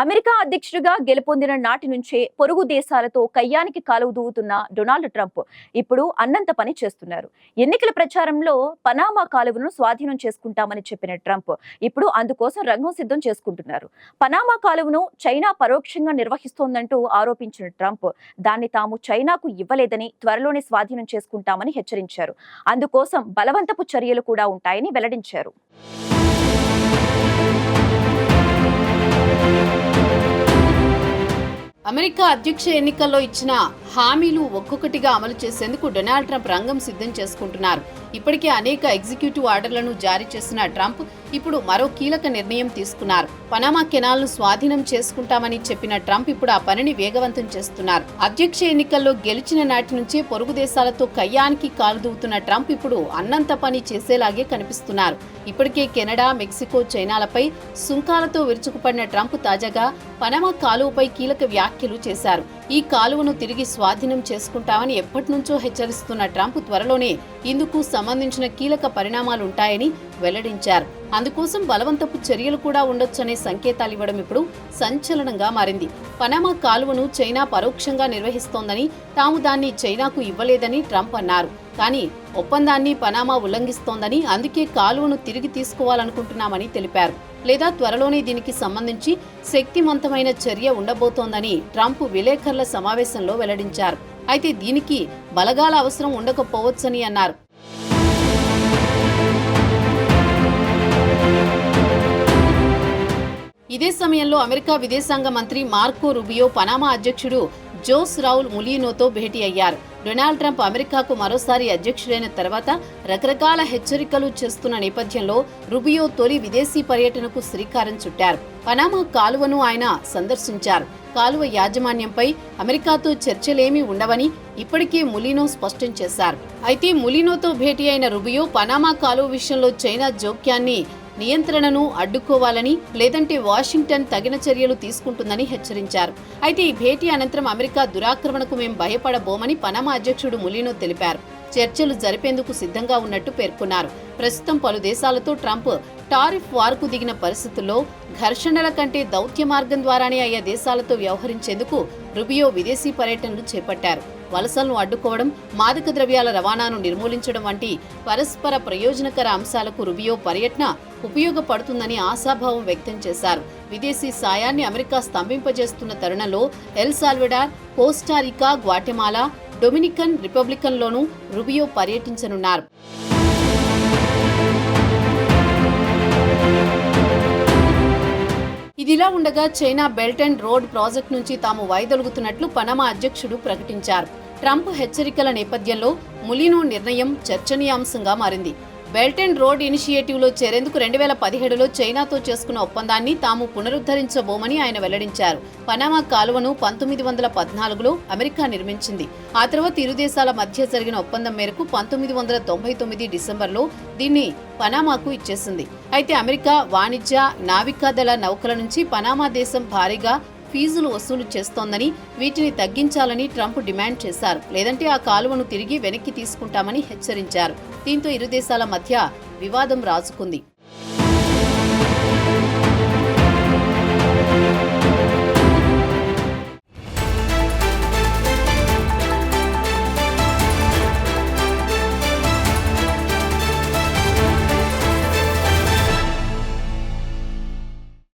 America అధ్యక్షుడిగా గెలుపొందిన నాటి నుంచే పొరుగు దేశాలతో కయ్యానికి కాలువ దూవుతున్న డొనాల్డ్ ట్రంప్ ఇప్పుడు అన్నంత పని చేస్తున్నారు. ఎన్నికల ప్రచారంలో పనామా కాలువను స్వాధీనం చేసుకుంటామని చెప్పిన ట్రంప్ ఇప్పుడు అందుకోసం రంగం సిద్ధం చేసుకుంటున్నారు. పనామా కాలువను చైనా పరోక్షంగా నిర్వహిస్తోందంటూ ఆరోపించిన ట్రంప్ దాన్ని తాము చైనాకు ఇవ్వలేదని త్వరలోనే స్వాధీనం చేసుకుంటామని హెచ్చరించారు. అందుకోసం బలవంతపు చర్యలు కూడా ఉంటాయని వెల్లడించారు. అమెరికా అధ్యక్ష ఎన్నికల్లో ఇచ్చిన హామీలు ఒక్కొక్కటిగా అమలు చేసేందుకు డొనాల్డ్ ట్రంప్ రంగం సిద్ధం చేసుకుంటున్నారు. ఇప్పటికే అనేక ఎగ్జిక్యూటివ్ ఆర్డర్లను జారీ చేసిన ట్రంప్ ఇప్పుడు మరో కీలక నిర్ణయం తీసుకున్నారు. పనామా కెనాల్ను స్వాధీనం చేసుకుంటామని చెప్పిన ట్రంప్ ఇప్పుడు ఆ పనిని వేగవంతం చేస్తున్నారు. అధ్యక్ష ఎన్నికల్లో గెలిచిన నాటి నుంచే పొరుగు దేశాలతో కయ్యానికి కాలుదూవుతున్న ట్రంప్ ఇప్పుడు అన్నంత పని చేసేలాగే కనిపిస్తున్నారు. ఇప్పటికే కెనడా మెక్సికో చైనాలపై సుంకాలతో విరుచుకుపడిన ట్రంప్ తాజాగా పనామా కాలువపై కీలక వ్యాఖ్యలు చేశారు. ఈ కాలువను తిరిగి స్వాధీనం చేసుకుంటామని ఎప్పటి నుంచో హెచ్చరిస్తున్న ట్రంప్ త్వరలోనే ఇందుకు సంబంధించిన కీలక పరిణామాలుంటాయని వెల్లడించారు. అందుకోసం బలవంతపు చర్యలు కూడా ఉండొచ్చనే సంకేతాలు ఇవ్వడం ఇప్పుడు సంచలనంగా మారింది. పనామా కాలువను చైనా పరోక్షంగా నిర్వహిస్తోందని తాము దాన్ని చైనాకు ఇవ్వలేదని ట్రంప్ అన్నారు. కానీ ఒప్పందాన్ని పనామా ఉల్లంఘిస్తోందని అందుకే కాలువను తిరిగి తీసుకోవాలనుకుంటున్నామని తెలిపారు. లేదా త్వరలోనే దీనికి సంబంధించి శక్తివంతమైన చర్య ఉండబోతోందని ట్రంప్ విలేకరుల సమావేశంలో వెల్లడించారు. అయితే దీనికి బలగాల అవసరం ఉండకపోవచ్చని అన్నారు. ఇదే సమయంలో అమెరికా విదేశాంగ మంత్రి మార్కో రుబియో పనామా అధ్యక్షుడు జోస్ రౌల్ ములియనోతో భేటీ అయ్యారు. డొనాల్డ్ ట్రంప్ అమెరికాకు మరోసారి అధ్యక్షుడైన తర్వాత రకరకాల హెచ్చరికలు చేస్తున్న నేపథ్యంలో రుబియో తొలి విదేశీ పర్యటనకు శ్రీకారం చుట్టారు. పనామా కాలువను ఆయన సందర్శించారు. కాలువ యాజమాన్యంపై అమెరికాతో చర్చలేమీ ఉండవని ఇప్పటికే ములినో స్పష్టం చేశారు. అయితే ములినోతో భేటీ అయిన రుబియో పనామా కాలువ విషయంలో చైనా జోక్యాన్ని నియంత్రణను అడ్డుకోవాలని లేదంటే వాషింగ్టన్ తగిన చర్యలు తీసుకుంటుందని హెచ్చరించారు. అయితే ఈ భేటీ అనంతరం అమెరికా దురాక్రమణకు మేం భయపడబోమని పనామా అధ్యక్షుడు ములినో తెలిపారు. చర్చలు జరిపేందుకు సిద్ధంగా ఉన్నట్టు పేర్కొన్నారు. ప్రస్తుతం పలు దేశాలతో ట్రంప్ టారిఫ్ వార్కు దిగిన పరిస్థితుల్లో ఘర్షణల కంటే దౌత్య మార్గం ద్వారానే అయ్యే దేశాలతో వ్యవహరించేందుకు రుబియో విదేశీ పర్యటనలు చేపట్టారు. వలసలను అడ్డుకోవడం మాదక ద్రవ్యాల రవాణాను నిర్మూలించడం వంటి పరస్పర ప్రయోజనకర అంశాలకు రుబియో పర్యటన ఉపయోగపడుతుందని ఆశాభావం వ్యక్తం చేశారు. విదేశీ సాయాన్ని అమెరికా స్తంభింపజేస్తున్న తరుణంలో El Salvador Costa Rica Guatemala Dominican రిపబ్లికన్లోనూ Rubio పర్యటించనున్నారు. ఇదిలా ఉండగా China belt and road project నుంచి తాము వైదొలుగుతున్నట్లు పనమా అధ్యక్షుడు ప్రకటించారు. ట్రంప్ హెచ్చరికల నేపథ్యంలో ములినో నిర్ణయం చర్చనీయాంశంగా మారింది. బెల్ట్ అండ్ రోడ్ ఇనిషియేటివ్లో చేరేందుకు రెండు వేల పదిహేడులో చైనాతో చేసుకున్న ఒప్పందాన్ని తాము పునరుద్ధరించబోమని ఆయన వెల్లడించారు. పనామా కాలువను పంతొమ్మిది వందల పద్నాలుగులో అమెరికా నిర్మించింది. ఆ తర్వాత ఇరు దేశాల మధ్య జరిగిన ఒప్పందం మేరకు పంతొమ్మిది వందల తొంభై తొమ్మిది డిసెంబర్లో దీన్ని పనామాకు ఇచ్చేసింది. అయితే అమెరికా వాణిజ్య నావికాదళ నౌకల నుంచి పనామా దేశం భారీగా ఫీజులు వసూలు చేస్తోందని వీటిని తగ్గించాలని ట్రంప్ డిమాండ్ చేశారు. లేదంటే ఆ కాలువను తిరిగి వెనక్కి తీసుకుంటామని హెచ్చరించారు. దీంతో ఇరు దేశాల మధ్య వివాదం రాజుకుంది.